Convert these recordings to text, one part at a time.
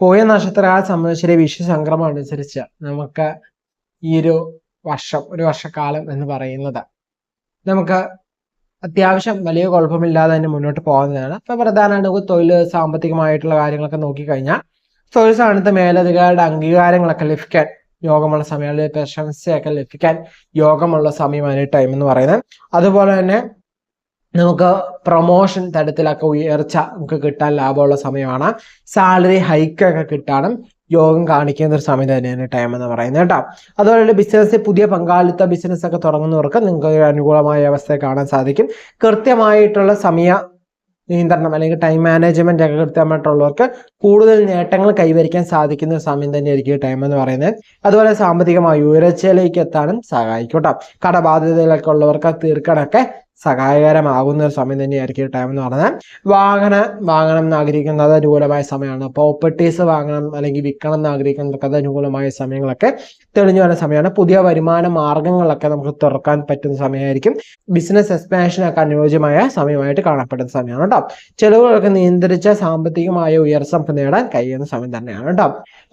പൂയം ആ സംബന്ധിച്ചൊരു വിഷു സംക്രമം അനുസരിച്ച് നമുക്ക് ഈ ഒരു വർഷം ഒരു വർഷക്കാലം എന്ന് പറയുന്നത്. നമുക്ക് അത്യാവശ്യം വലിയ കുഴപ്പമില്ലാതെ തന്നെ മുന്നോട്ട് പോകുന്നതാണ്. അപ്പൊ പ്രധാനമായിട്ട് നമുക്ക് തൊഴിൽ സാമ്പത്തികമായിട്ടുള്ള കാര്യങ്ങളൊക്കെ നോക്കിക്കഴിഞ്ഞാൽ തൊഴിൽ സ്ഥാനത്ത് മേലധികാരിയുടെ അംഗീകാരങ്ങളൊക്കെ ലഭിക്കാൻ യോഗമുള്ള സമയങ്ങളിൽ പ്രശംസയൊക്കെ ലഭിക്കാൻ യോഗമുള്ള സമയമാണ് ടൈം എന്ന് പറയുന്നത്. അതുപോലെ തന്നെ നമുക്ക് പ്രൊമോഷൻ തരത്തിലൊക്കെ ഉയർച്ച നമുക്ക് കിട്ടാൻ ലാഭമുള്ള സമയമാണ്. സാലറി ഹൈക്ക് ഒക്കെ കിട്ടാനും യോഗം കാണിക്കുന്ന ഒരു സമയം തന്നെയാണ് ടൈം എന്ന് പറയുന്നത് കേട്ടോ. അതുപോലെ ബിസിനസ്സിൽ പുതിയ പങ്കാളിത്ത ബിസിനസ് ഒക്കെ തുടങ്ങുന്നവർക്ക് നിങ്ങൾക്ക് അനുകൂലമായ അവസ്ഥയെ കാണാൻ സാധിക്കും. കൃത്യമായിട്ടുള്ള സമയ നിയന്ത്രണം അല്ലെങ്കിൽ ടൈം മാനേജ്മെന്റ് ഒക്കെ കൃത്യമായിട്ടുള്ളവർക്ക് കൂടുതൽ നേട്ടങ്ങൾ കൈവരിക്കാൻ സാധിക്കുന്ന ഒരു സമയം തന്നെയായിരിക്കും ടൈം എന്ന് പറയുന്നത്. അതുപോലെ സാമ്പത്തികമായി ഉയർച്ചയിലേക്ക് എത്താനും സഹായിക്കും കടബാധ്യതയിലൊക്കെ ഉള്ളവർക്ക് തീർക്കാനൊക്കെ സഹായകരമാകുന്ന ഒരു സമയം തന്നെയായിരിക്കും ടൈം എന്ന് പറഞ്ഞാൽ. വാഹന വാങ്ങണം എന്ന് ആഗ്രഹിക്കുന്നത് അനുകൂലമായ സമയമാണ്. പ്രോപ്പർട്ടീസ് വാങ്ങണം അല്ലെങ്കിൽ വിൽക്കണം എന്ന് ആഗ്രഹിക്കുന്നതൊക്കെ അത് അനുകൂലമായ സമയങ്ങളൊക്കെ തെളിഞ്ഞു വരുന്ന സമയമാണ്. പുതിയ വരുമാന മാർഗങ്ങളൊക്കെ നമുക്ക് തുറക്കാൻ പറ്റുന്ന സമയമായിരിക്കും. ബിസിനസ് എക്സ്പാൻഷനൊക്കെ അനുയോജ്യമായ സമയമായിട്ട് കാണപ്പെടുന്ന സമയമാണ് കേട്ടോ. ചെലവുകളൊക്കെ നിയന്ത്രിച്ച സാമ്പത്തികമായ ഉയർച്ച നേടാൻ കഴിയുന്ന സമയം തന്നെയാണ് കേട്ടോ.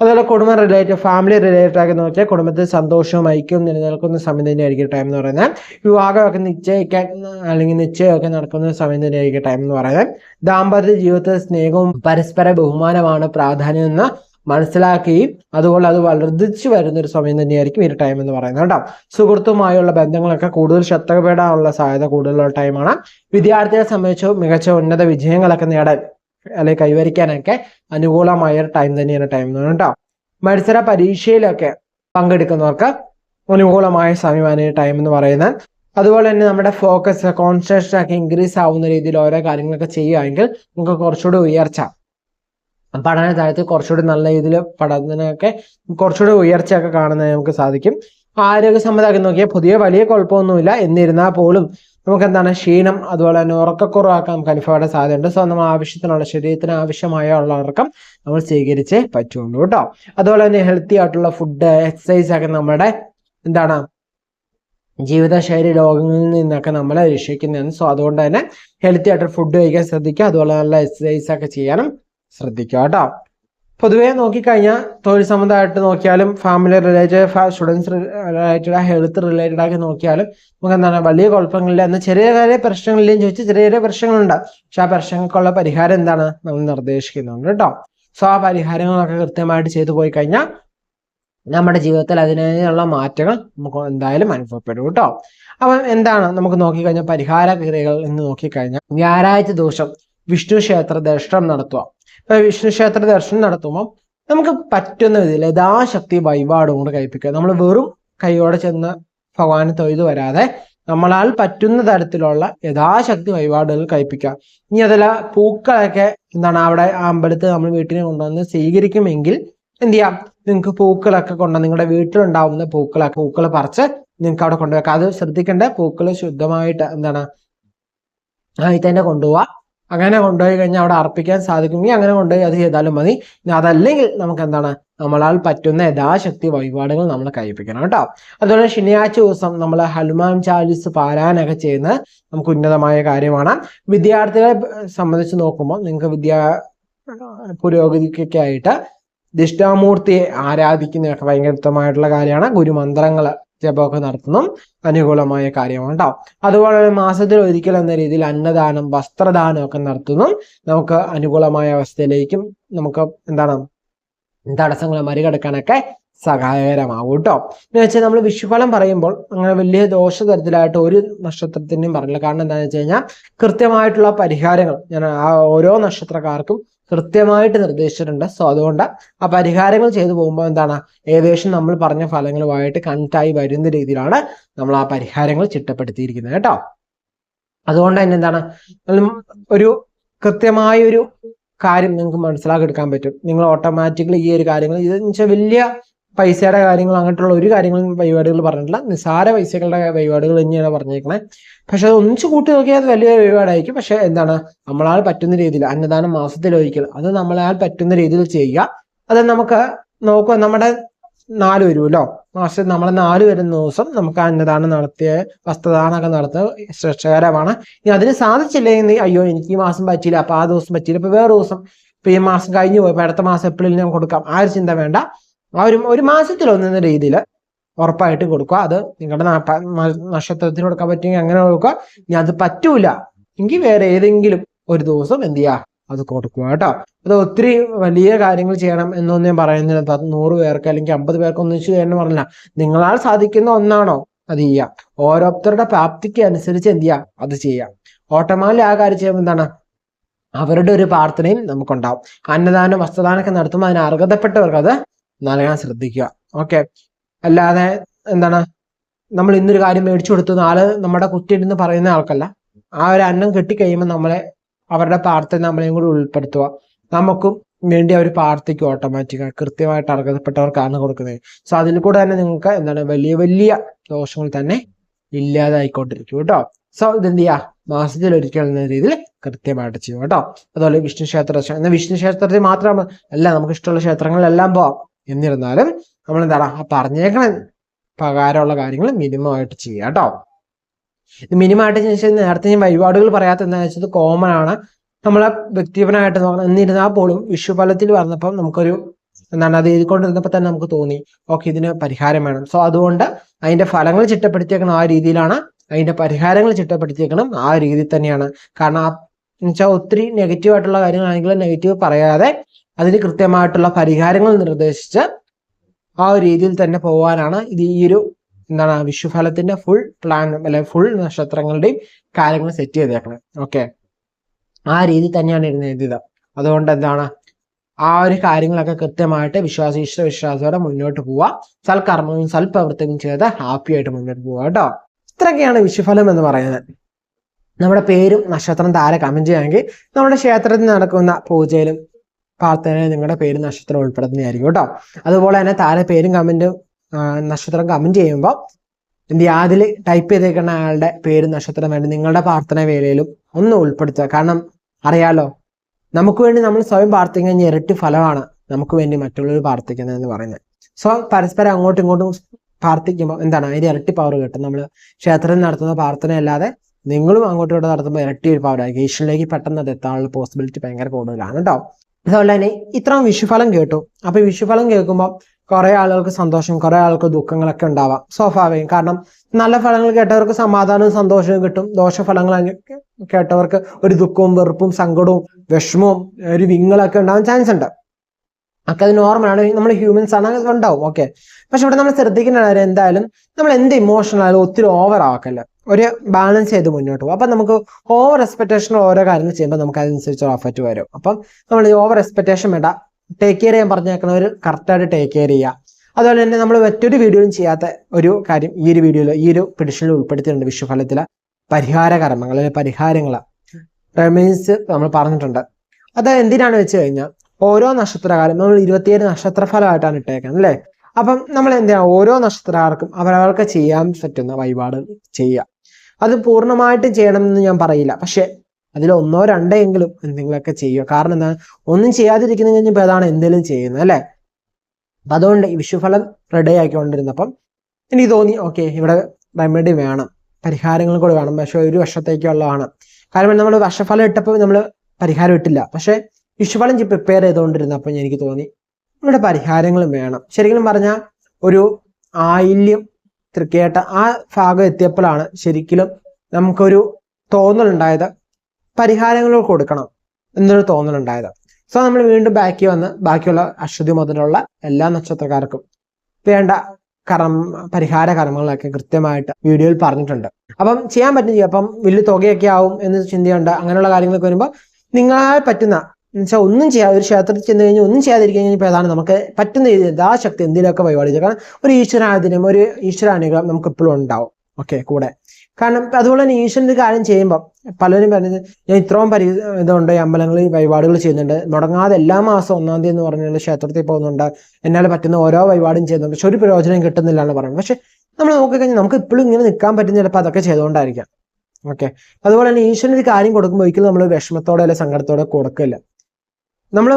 അതുപോലെ കുടുംബ റിലേറ്റഡ് ഫാമിലി റിലേറ്റഡ് ആക്കി നോക്കിയാൽ കുടുംബത്തിൽ സന്തോഷവും ഐക്യവും നിലനിൽക്കുന്ന സമയം തന്നെയായിരിക്കും ടൈം എന്ന് പറയുന്നത്. വിവാഹമൊക്കെ നിശ്ചയിക്കാൻ അല്ലെങ്കിൽ നിശ്ചയമൊക്കെ നടക്കുന്ന സമയം തന്നെയായിരിക്കും ടൈം എന്ന് പറയുന്നത്. ദാമ്പത്യ ജീവിതത്തിൽ സ്നേഹവും പരസ്പര ബഹുമാനമാണ് പ്രാധാന്യം എന്ന് മനസ്സിലാക്കുകയും അതുപോലെ അത് വർദ്ധിച്ചു വരുന്ന ഒരു സമയം തന്നെയായിരിക്കും ഈ ടൈം എന്ന് പറയുന്നത് കേട്ടോ. സുഹൃത്തുമായുള്ള ബന്ധങ്ങളൊക്കെ കൂടുതൽ ശ്രദ്ധപ്പെടാനുള്ള സാധ്യത കൂടുതലുള്ള ടൈമാണ് വിദ്യാർത്ഥികളെ സംബന്ധിച്ച് മികച്ച ഉന്നത വിജയങ്ങളൊക്കെ നേടാൻ അല്ലെങ്കിൽ കൈവരിക്കാനൊക്കെ അനുകൂലമായ ഒരു ടൈം തന്നെയാണ് ടൈം എന്ന് കേട്ടോ. മത്സര പരീക്ഷയിലൊക്കെ പങ്കെടുക്കുന്നവർക്ക് അനുകൂലമായ സമയമാണ് ഈ ടൈം എന്ന് പറയുന്നത്. അതുപോലെ തന്നെ നമ്മുടെ ഫോക്കസ് കോൺസെൻട്രേഷൻ ഒക്കെ ഇൻക്രീസ് ആവുന്ന രീതിയിൽ ഓരോ കാര്യങ്ങളൊക്കെ ചെയ്യുകയാണെങ്കിൽ നമുക്ക് കുറച്ചുകൂടി ഉയർച്ച പഠന കാര്യത്തിൽ കുറച്ചുകൂടി നല്ല രീതിയിൽ പഠനത്തിനൊക്കെ കുറച്ചുകൂടി ഉയർച്ചയൊക്കെ കാണുന്നതിന് നമുക്ക് സാധിക്കും. ആരോഗ്യ സംബന്ധമാക്കി നോക്കിയാൽ പുതിയ വലിയ കുഴപ്പമൊന്നുമില്ല. എന്നിരുന്നാൽ പോലും നമുക്ക് എന്താണ് ക്ഷീണം അതുപോലെ തന്നെ ഉറക്കക്കുറവാക്കാൻ നമുക്ക് അനുഭവപ്പെടാൻ സാധ്യതയുണ്ട്. സോ നമ്മൾ ആവശ്യത്തിനുള്ള ശരീരത്തിന് ആവശ്യമായ ഉള്ള ഉറക്കം നമ്മൾ സ്വീകരിച്ചേ പറ്റുള്ളൂ കേട്ടോ. അതുപോലെ തന്നെ ഹെൽത്തി ആയിട്ടുള്ള ഫുഡ് എക്സസൈസ് ഒക്കെ നമ്മുടെ എന്താണ് ജീവിതശൈലി രോഗങ്ങളിൽ നിന്നൊക്കെ നമ്മളെ രക്ഷിക്കുന്നതാണ്. സോ അതുകൊണ്ട് തന്നെ ഹെൽത്തി ആയിട്ടുള്ള ഫുഡ് കഴിക്കാൻ ശ്രദ്ധിക്കുക. അതുപോലെ നല്ല എക്സസൈസ് ഒക്കെ ചെയ്യാനും ശ്രദ്ധിക്കുക കേട്ടോ പൊതുവേ നോക്കിക്കഴിഞ്ഞാൽ തൊഴിൽ സംബന്ധമായിട്ട് നോക്കിയാലും family related students related health related ആക്കി നോക്കിയാലും നമുക്ക് എന്താണ് വലിയ കുഴപ്പങ്ങളില്ല. എന്നാൽ ചെറിയ ചെറിയ പ്രശ്നങ്ങളില്ലെന്ന് ചോദിച്ചാൽ ചെറിയ ചെറിയ പ്രശ്നങ്ങളുണ്ട്. പക്ഷെ ആ പ്രശ്നങ്ങൾക്കുള്ള പരിഹാരം എന്താണ് നമ്മൾ നിർദ്ദേശിക്കുന്നുണ്ട് കേട്ടോ. സോ ആ പരിഹാരങ്ങളൊക്കെ കൃത്യമായിട്ട് ചെയ്തു പോയി കഴിഞ്ഞാൽ നമ്മുടെ ജീവിതത്തിൽ അതിനുള്ള മാറ്റങ്ങൾ നമുക്ക് എന്തായാലും അനുഭവപ്പെടും കേട്ടോ. അപ്പം എന്താണ് നമുക്ക് നോക്കിക്കഴിഞ്ഞാൽ പരിഹാര ക്രിയകൾ എന്ന് നോക്കിക്കഴിഞ്ഞാൽ വ്യാഴാഴ്ച ദിവസം വിഷ്ണു ക്ഷേത്ര ദർശനം നടത്തുക. വിഷ്ണു ക്ഷേത്ര ദർശനം നടത്തുമ്പോൾ നമുക്ക് പറ്റുന്ന വിധത്തിൽ യഥാശക്തി വഴിപാടും കൂടെ കഴിപ്പിക്കുക. നമ്മൾ വെറും കൈയോടെ ചെന്ന് ഭഗവാനെ തൊഴുതു വരാതെ നമ്മളാൽ പറ്റുന്ന തരത്തിലുള്ള യഥാശക്തി വഴിപാടുകൾ കഴിപ്പിക്കുക. ഇനി അതല്ല പൂക്കളൊക്കെ എന്താണ് അവിടെ അമ്പലത്തിൽ നമ്മൾ വീട്ടിൽ കൊണ്ടുവന്ന് സ്വീകരിക്കുമെങ്കിൽ എന്ത് ചെയ്യാം? നിങ്ങൾക്ക് പൂക്കളൊക്കെ കൊണ്ട് നിങ്ങളുടെ വീട്ടിലുണ്ടാവുന്ന പൂക്കളൊക്കെ പൂക്കൾ പറിച്ച് നിങ്ങൾക്ക് അവിടെ കൊണ്ടുവെക്കാം അത് ശ്രദ്ധിക്കേണ്ട പൂക്കൾ ശുദ്ധമായിട്ട് എന്താണ് ആയി തന്നെ കൊണ്ടുപോവാ. അങ്ങനെ കൊണ്ടുപോയി കഴിഞ്ഞാൽ അവിടെ അർപ്പിക്കാൻ സാധിക്കുമെങ്കിൽ അങ്ങനെ കൊണ്ടുപോയി അത് ചെയ്താലും മതി. അതല്ലെങ്കിൽ നമുക്ക് എന്താണ്? നമ്മളാൽ പറ്റുന്ന യഥാശക്തി വഴിപാടുകൾ നമ്മൾ കഴിപ്പിക്കണം കേട്ടോ. അതുപോലെ ശനിയാഴ്ച ദിവസം നമ്മൾ ഹനുമാൻ ചാലിസ് പാരായണമൊക്കെ ചെയ്യുന്നത് നമുക്ക് ഉന്നതമായ കാര്യമാണ്. വിദ്യാർത്ഥികളെ സംബന്ധിച്ച് നോക്കുമ്പോൾ നിങ്ങൾക്ക് വിദ്യാ പുരോഗതിക്കൊക്കെ ആയിട്ട് ദിഷ്ടാമൂർത്തിയെ ആരാധിക്കുന്നതൊക്കെ ഭയങ്കര ഉത്തമമായിട്ടുള്ള കാര്യമാണ്. ഗുരുമന്ത്രങ്ങൾ ജപമൊക്കെ നടത്തുന്നു അനുകൂലമായ കാര്യമാണ് കേട്ടോ അതുപോലെ തന്നെ മാസത്തിൽ ഒരിക്കൽ എന്ന രീതിയിൽ അന്നദാനം വസ്ത്രദാനം ഒക്കെ നടത്തുന്നു. നമുക്ക് അനുകൂലമായ അവസ്ഥയിലേക്കും നമുക്ക് എന്താണ് തടസ്സങ്ങളെ മറികടക്കാനൊക്കെ സഹായകരമാവും കേട്ടോ എന്ന് വെച്ചാൽ നമ്മൾ വിഷുഫലം പറയുമ്പോൾ അങ്ങനെ വലിയ ദോഷ തരത്തിലായിട്ട് ഒരു നക്ഷത്രത്തിന്റെയും പറഞ്ഞില്ല. കാരണം എന്താണെന്ന് വെച്ച് കഴിഞ്ഞാൽ കൃത്യമായിട്ടുള്ള പരിഹാരങ്ങൾ ഞാൻ ആ ഓരോ നക്ഷത്രക്കാർക്കും കൃത്യമായിട്ട് നിർദ്ദേശിച്ചിട്ടുണ്ട്. സോ അതുകൊണ്ട് ആ പരിഹാരങ്ങൾ ചെയ്തു പോകുമ്പോൾ എന്താണ്? ഏകദേശം നമ്മൾ പറഞ്ഞ ഫലങ്ങളുമായിട്ട് കണക്റ്റായി വരുന്ന രീതിയിലാണ് നമ്മൾ ആ പരിഹാരങ്ങൾ ചിട്ടപ്പെടുത്തിയിരിക്കുന്നത് കേട്ടോ. അതുകൊണ്ട് തന്നെ എന്താണ്? ഒരു കൃത്യമായ ഒരു കാര്യം നിങ്ങൾക്ക് മനസ്സിലാക്കി എടുക്കാൻ പറ്റും. നിങ്ങൾ ഓട്ടോമാറ്റിക്കലി ഈ ഒരു കാര്യങ്ങൾ ഇത് വെച്ചാൽ വലിയ പൈസയുടെ കാര്യങ്ങൾ അങ്ങനെയുള്ള ഒരു കാര്യങ്ങളും വഴിപാടുകൾ പറഞ്ഞിട്ടില്ല. നിസാര പൈസകളുടെ വഴിപാടുകൾ തന്നെയാണ് പറഞ്ഞേക്കണേ. പക്ഷെ അത് ഒന്നിച്ച് കൂട്ടി നോക്കിയാൽ അത് വലിയ വഴിപാടായിരിക്കും പക്ഷെ എന്താണ്? നമ്മളാൽ പറ്റുന്ന രീതിയിൽ അന്നദാനം മാസത്തിൽ ഒരിക്കൽ അത് നമ്മളാൽ പറ്റുന്ന രീതിയിൽ ചെയ്യുക. അത് നമുക്ക് നോക്കുക നമ്മുടെ നാല് വരുമല്ലോ മാസത്തിൽ നമ്മളെ നാല് വരുന്ന ദിവസം നമുക്ക് അന്നദാനം നടത്തിയ വസ്ത്രദാനമൊക്കെ നടത്തുക ശ്രേഷ്ഠകരമാണ്. ഇനി അതിന് സാധിച്ചില്ലെങ്കിൽ അയ്യോ എനിക്ക് ഈ മാസം പറ്റിയില്ല. അപ്പൊ ആ ദിവസം പറ്റിയില്ല. ഇപ്പൊ വേറെ ദിവസം ഇപ്പൊ ഈ മാസം കഴിഞ്ഞു പോയി. അടുത്ത മാസം എപ്പോഴും ഞാൻ കൊടുക്കാം. ആ ഒരു ചിന്ത വേണ്ട. ആ ഒരു ഒരു മാസത്തിൽ ഒന്നെന്ന രീതിയിൽ ഉറപ്പായിട്ട് കൊടുക്കുക. അത് നിങ്ങളുടെ നക്ഷത്രത്തിന് കൊടുക്കാൻ പറ്റുമെങ്കിൽ അങ്ങനെ കൊടുക്കുക. ഇനി അത് പറ്റൂല എങ്കിൽ വേറെ ഏതെങ്കിലും ഒരു ദിവസം എന്ത് ചെയ്യുക? അത് കൊടുക്കുക കേട്ടോ. അത് ഒത്തിരി വലിയ കാര്യങ്ങൾ ചെയ്യണം എന്നൊന്നും ഞാൻ പറയുന്നില്ല. നൂറ് പേർക്ക് അല്ലെങ്കിൽ അമ്പത് പേർക്ക് ഒന്നിച്ച് ചെയ്യണം പറഞ്ഞില്ല. നിങ്ങളാൽ സാധിക്കുന്ന ഒന്നാണോ? അത് ചെയ്യാം ഓരോരുത്തരുടെ പ്രാപ്തിക്ക് അനുസരിച്ച് എന്ത് ചെയ്യാം അത് ചെയ്യാം ഓട്ടോമാലി ആ കാര്യം ചെയ്യുമ്പോൾ എന്താണ്? അവരുടെ ഒരു പ്രാർത്ഥനയും നമുക്കുണ്ടാവും. അന്നദാനം വസ്ത്രദാനമൊക്കെ നടത്തുമ്പോൾ അതിന് അർഹതപ്പെട്ടവർക്ക് അത് നൽകാൻ ശ്രദ്ധിക്കുക. ഓക്കെ അല്ലാതെ എന്താണ്? നമ്മൾ ഇന്നൊരു കാര്യം മേടിച്ചു കൊടുത്തു നാളെ നമ്മുടെ കുറ്റിയിരുന്ന് പറയുന്ന ആൾക്കല്ല. ആ ഒരു അന്നം കെട്ടിക്കഴിയുമ്പോൾ നമ്മളെ അവരുടെ പ്രാർത്ഥന നമ്മളെയും കൂടി ഉൾപ്പെടുത്തുക. നമുക്കും വേണ്ടി അവർ പ്രാർത്ഥിക്കും ഓട്ടോമാറ്റിക്കായി കൃത്യമായിട്ട് അർഹതപ്പെട്ടവർക്കാണ് കൊടുക്കുന്നത്. സോ അതിൽ കൂടെ തന്നെ നിങ്ങൾക്ക് എന്താണ്? വലിയ വലിയ ദോഷങ്ങൾ തന്നെ ഇല്ലാതായിക്കൊണ്ടിരിക്കും കേട്ടോ. സോ ഇതെന്ത് ചെയ്യുക? മാസത്തിൽ ഒരിക്കൽ എന്ന രീതിയിൽ കൃത്യമായിട്ട് ചെയ്യും കേട്ടോ. അതുപോലെ വിഷ്ണു ക്ഷേത്ര വിഷ്ണു ക്ഷേത്രത്തിൽ മാത്രം അല്ല നമുക്ക് ഇഷ്ടമുള്ള ക്ഷേത്രങ്ങളിലെല്ലാം പോവാം. എന്നിരുന്നാലും നമ്മൾ എന്താണ് ആ പറഞ്ഞേക്കണ പ്രകാരമുള്ള കാര്യങ്ങൾ മിനിമം ആയിട്ട് ചെയ്യുക കേട്ടോ. ഇത് മിനിമം ആയിട്ട് വെച്ചാൽ നേരത്തെ ഞാൻ വഴിപാടുകൾ പറയാത്ത എന്താണെന്ന് വെച്ചാൽ കോമൺ ആണ്. നമ്മളെ വ്യക്തിപരമായിട്ട് എന്നിരുന്നാൽ പോലും വിഷുഫലത്തിൽ വന്നപ്പം നമുക്കൊരു എന്താണ് അത് എഴുതിക്കൊണ്ടിരുന്നപ്പോൾ തന്നെ നമുക്ക് തോന്നി ഓക്കെ ഇതിന് പരിഹാരം വേണം. സോ അതുകൊണ്ട് അതിന്റെ ഫലങ്ങൾ ചിട്ടപ്പെടുത്തിയേക്കണം ആ രീതിയിലാണ്. അതിന്റെ പരിഹാരങ്ങൾ ചിട്ടപ്പെടുത്തിയേക്കണം ആ രീതിയിൽ തന്നെയാണ്. കാരണം എന്നുവെച്ചാൽ ഒത്തിരി നെഗറ്റീവ് ആയിട്ടുള്ള കാര്യങ്ങളാണെങ്കിൽ നെഗറ്റീവ് പറയാതെ അതിന് കൃത്യമായിട്ടുള്ള പരിഹാരങ്ങൾ നിർദ്ദേശിച്ച് ആ ഒരു രീതിയിൽ തന്നെ പോകാനാണ് ഇത് ഈ ഒരു എന്താണ് വിഷുഫലത്തിന്റെ ഫുൾ പ്ലാൻ അല്ലെ ഫുൾ നക്ഷത്രങ്ങളുടെയും കാര്യങ്ങൾ സെറ്റ് ചെയ്തേക്കണം ഓക്കെ ആ രീതി തന്നെയാണ് ഇരുന്ന് എഴുതിയത് അതുകൊണ്ട് എന്താണ് ആ ഒരു കാര്യങ്ങളൊക്കെ കൃത്യമായിട്ട് വിശ്വാസ ഈശ്വര വിശ്വാസത്തോടെ മുന്നോട്ട് പോവുക സൽക്കർമ്മവും സൽപ്രവൃത്തിയും ചെയ്ത് ഹാപ്പി ആയിട്ട് മുന്നോട്ട് പോവുക കേട്ടോ. ഇത്രയൊക്കെയാണ് വിഷുഫലം എന്ന് പറയുന്നത്. നമ്മുടെ പേരും നക്ഷത്രം താരെ കമന്റ് ചെയ്യാമെങ്കിൽ നമ്മുടെ ക്ഷേത്രത്തിൽ നടക്കുന്ന പൂജയിലും പ്രാർത്ഥനയിലും നിങ്ങളുടെ പേര് നക്ഷത്രം ഉൾപ്പെടുന്നതായിരിക്കും കേട്ടോ. അതുപോലെ തന്നെ താരെ പേരും കമന്റും നക്ഷത്രം കമന്റ് ചെയ്യുമ്പോൾ എന്ത് ചെയ്യുക? അതിൽ ടൈപ്പ് ചെയ്തേക്കുന്ന ആളുടെ പേര് നക്ഷത്രം വേണ്ടി നിങ്ങളുടെ പ്രാർത്ഥന വേലയിലും ഒന്ന് ഉൾപ്പെടുത്തുക. കാരണം അറിയാലോ നമുക്ക് വേണ്ടി നമ്മൾ സ്വയം പ്രാർത്ഥിക്കുന്ന ഇരട്ടി ഫലമാണ് നമുക്ക് വേണ്ടി മറ്റുള്ളവർ പ്രാർത്ഥിക്കുന്നത് എന്ന് പറയുന്നത്. സോ പരസ്പരം അങ്ങോട്ടും ഇങ്ങോട്ടും പ്രാർത്ഥിക്കുമ്പോൾ എന്താണ്? അതിന്റെ ഇരട്ടി പവർ കിട്ടും. നമ്മൾ ക്ഷേത്രത്തിൽ നടത്തുന്ന പ്രാർത്ഥന അല്ലാതെ നിങ്ങളും അങ്ങോട്ടും ഇങ്ങോട്ടും നടത്തുമ്പോൾ ഇരട്ടി ഒരു പവർ ആയിരിക്കും. ഈശ്വരനിലേക്ക് പെട്ടെന്ന് അത് എത്താനുള്ള പോസിബിലിറ്റി ഭയങ്കര കൂടുതലാണ് കേട്ടോ. അതുപോലെ തന്നെ ഇത്രയും വിഷുഫലം കേട്ടു. അപ്പൊ വിഷുഫലം കേൾക്കുമ്പോൾ കുറെ ആളുകൾക്ക് സന്തോഷം കുറെ ആൾക്ക് ദുഃഖങ്ങളൊക്കെ ഉണ്ടാവാം. സ്വാഭാവികം. കാരണം നല്ല ഫലങ്ങൾ കേട്ടവർക്ക് സമാധാനവും സന്തോഷവും കിട്ടും. ദോഷഫലങ്ങൾ കേട്ടവർക്ക് ഒരു ദുഃഖവും വെറുപ്പും സങ്കടവും വിഷമവും ഒരു വിങ്ങളൊക്കെ ഉണ്ടാവാൻ ചാൻസ് ഉണ്ട്. ഒക്കെ അത് നോർമലാണ് നമ്മൾ ഹ്യൂമൻസ് ആണ്. ഉണ്ടാവും. ഓക്കെ പക്ഷെ ഇവിടെ നമ്മൾ ശ്രദ്ധിക്കേണ്ട കാര്യം എന്തായാലും നമ്മൾ എന്ത് ഇമോഷണൽ ആയാലും ഒത്തിരി ഓവർ ആക്കല്ല ഒരു ബാലൻസ് ചെയ്ത് മുന്നോട്ട് പോകും. അപ്പം നമുക്ക് ഓവർ എക്സ്പെക്ടേഷൻ ഓരോ കാര്യങ്ങൾ ചെയ്യുമ്പോൾ നമുക്ക് അതിനനുസരിച്ച് എഫക്റ്റ് വരും. അപ്പം നമ്മൾ ഈ ഓവർ എക്സ്പെക്ടേഷൻ വേണ്ട. ടേക്ക് കെയർ ചെയ്യാൻ പറഞ്ഞേക്കുന്നവർ കറക്റ്റായിട്ട് ടേക്ക് കെയർ ചെയ്യുക. അതുപോലെ തന്നെ നമ്മൾ മറ്റൊരു വീഡിയോയും ചെയ്യാത്ത ഒരു കാര്യം ഈ ഒരു വീഡിയോയിൽ ഈ ഒരു പിടിഷനിൽ ഉൾപ്പെടുത്തിയിട്ടുണ്ട് വിഷുഫലത്തിലെ പരിഹാര കർമ്മങ്ങൾ അല്ലെങ്കിൽ പരിഹാരങ്ങൾ. റെമീൻസ് നമ്മൾ പറഞ്ഞിട്ടുണ്ട്. അത് എന്തിനാണ് വെച്ച് കഴിഞ്ഞാൽ ഓരോ നക്ഷത്രകാലം നമ്മൾ ഇരുപത്തിയേഴ് നക്ഷത്രഫലമായിട്ടാണ് ഇട്ടേക്കുന്നത് അല്ലേ? അപ്പം നമ്മൾ എന്തിനാ ഓരോ നക്ഷത്രക്കാർക്കും അവരവർക്ക് ചെയ്യാൻ പറ്റുന്ന വഴിപാട് ചെയ്യുക. അത് പൂർണമായിട്ടും ചെയ്യണമെന്ന് ഞാൻ പറയില്ല. പക്ഷെ അതിൽ ഒന്നോ രണ്ടോ എങ്കിലും എന്തെങ്കിലുമൊക്കെ ചെയ്യുക. കാരണം എന്താണ്? ഒന്നും ചെയ്യാതിരിക്കുന്ന കഴിഞ്ഞപ്പോൾ അതാണ് എന്തെങ്കിലും ചെയ്യുന്നത് അല്ലേ? അപ്പം അതുകൊണ്ട് ഈ വിഷുഫലം റെഡി ആക്കിക്കൊണ്ടിരുന്നപ്പം എനിക്ക് തോന്നി ഓക്കെ ഇവിടെ റെമഡി വേണം. പരിഹാരങ്ങൾ കൂടെ വേണം. പക്ഷെ ഒരു വർഷത്തേക്കുള്ളതാണ് കാരണം നമ്മൾ വർഷഫലം ഇട്ടപ്പോൾ നമ്മൾ പരിഹാരം ഇട്ടില്ല. പക്ഷെ വിഷുഫലം പ്രിപ്പയർ ചെയ്തുകൊണ്ടിരുന്നപ്പോൾ എനിക്ക് തോന്നി ഇവിടെ പരിഹാരങ്ങളും വേണം. ശരിക്കും പറഞ്ഞാൽ ഒരു ആയില്യം തൃക്കേട്ട ആ ഭാഗം എത്തിയപ്പോഴാണ് ശരിക്കും നമുക്കൊരു തോന്നലുണ്ടായത്. പരിഹാരങ്ങൾ കൊടുക്കണം എന്നൊരു തോന്നലുണ്ടായത്. സോ നമ്മൾ വീണ്ടും ബാക്കി വന്ന് ബാക്കിയുള്ള അശ്വതി മുതലുള്ള എല്ലാ നക്ഷത്രക്കാർക്കും വേണ്ട കർമ്മ പരിഹാര കർമ്മങ്ങളൊക്കെ കൃത്യമായിട്ട് വീഡിയോയിൽ പറഞ്ഞിട്ടുണ്ട്. അപ്പം ചെയ്യാൻ പറ്റും ചെയ്യും അപ്പം വലിയ തുകയൊക്കെ ആവും എന്ന് ചിന്തയുണ്ട് അങ്ങനെയുള്ള കാര്യങ്ങളൊക്കെ വരുമ്പോൾ നിങ്ങളാൽ പറ്റുന്ന എന്നുവെച്ചാൽ ഒന്നും ചെയ്യാതെ ഒരു ക്ഷേത്രത്തിൽ ചെന്ന് കഴിഞ്ഞാൽ ഒന്നും ചെയ്യാതിരിക്കാൻ കഴിഞ്ഞാൽ അതാണ് നമുക്ക് പറ്റുന്ന രീതിയിൽ ആ ശക്തി പരിപാടി പരിപാടിച്ചു കാരണം ഒരു ഈശ്വരാധീനം ഒരു ഈശ്വരാനുഗ്രഹം നമുക്ക് എപ്പോഴും ഉണ്ടാവും. ഓക്കെ കൂടെ. കാരണം അതുപോലെ തന്നെ ഈശ്വരന്റെ കാര്യം ചെയ്യുമ്പോൾ പലരും പറഞ്ഞത് ഞാൻ ഇത്രയും പരി ഇതുണ്ട് അമ്പലങ്ങളിൽ വഴിപാടുകൾ ചെയ്യുന്നുണ്ട്. മുടങ്ങാതെ എല്ലാ മാസം ഒന്നാം തീയതി എന്ന് പറഞ്ഞാൽ ക്ഷേത്രത്തിൽ പോകുന്നുണ്ട്. എന്നാൽ പറ്റുന്ന ഓരോ വഴിപാടും ചെയ്യുന്നുണ്ട്. പക്ഷെ ഒരു പ്രയോജനം കിട്ടുന്നില്ല എന്ന് പറയുന്നത്. പക്ഷെ നമ്മൾ നോക്കിക്കഴിഞ്ഞാൽ നമുക്ക് ഇപ്പോഴും ഇങ്ങനെ നിൽക്കാൻ പറ്റുന്ന ചിലപ്പോൾ അതൊക്കെ ചെയ്തുകൊണ്ടായിരിക്കാം. ഓക്കെ. അതുപോലെ തന്നെ ഈശ്വരന് ഒരു കാര്യം കൊടുക്കുമ്പോൾ ഒരിക്കലും നമ്മൾ വിഷമത്തോടെ അല്ലെങ്കിൽ സങ്കടത്തോടെ കൊടുക്കില്ല. നമ്മൾ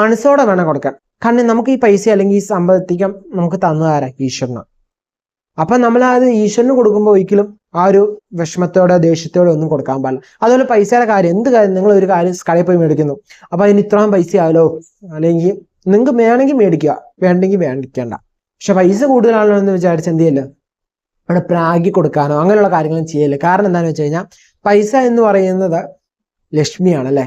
മനസ്സോടെ വേണം കൊടുക്കാൻ. കാരണം നമുക്ക് ഈ പൈസ അല്ലെങ്കിൽ ഈ സമ്പത്തിക്കം നമുക്ക് തന്നതാരാ? ഈശ്വരനാണ് അപ്പൊ നമ്മൾ അത് ഈശ്വരന് കൊടുക്കുമ്പോൾ ഒരിക്കലും ആ ഒരു വിഷമത്തോടെ ദേഷ്യത്തോടെ ഒന്നും കൊടുക്കാൻ പാടില്ല. അതുപോലെ പൈസയുടെ കാര്യം എന്ത് കാര്യം? നിങ്ങൾ ഒരു കാര്യം കടയിൽ പോയി മേടിക്കുന്നു. അപ്പൊ അതിന് ഇത്രയും പൈസ ആയാലോ? അല്ലെങ്കിൽ നിങ്ങൾക്ക് വേണമെങ്കിൽ മേടിക്കുക. വേണ്ടെങ്കിൽ വേണ്ടിക്കണ്ട പക്ഷെ പൈസ കൂടുതലാണല്ലോ എന്ന് വിചാരിച്ച് എന്ത് ചെയ്യല്ലോ അവിടെ പ്രാഗി കൊടുക്കാനോ അങ്ങനെയുള്ള കാര്യങ്ങളും ചെയ്യല്ലേ കാരണം എന്താണെന്ന് വെച്ച് കഴിഞ്ഞാൽ പൈസ എന്ന് പറയുന്നത് ലക്ഷ്മിയാണ് അല്ലെ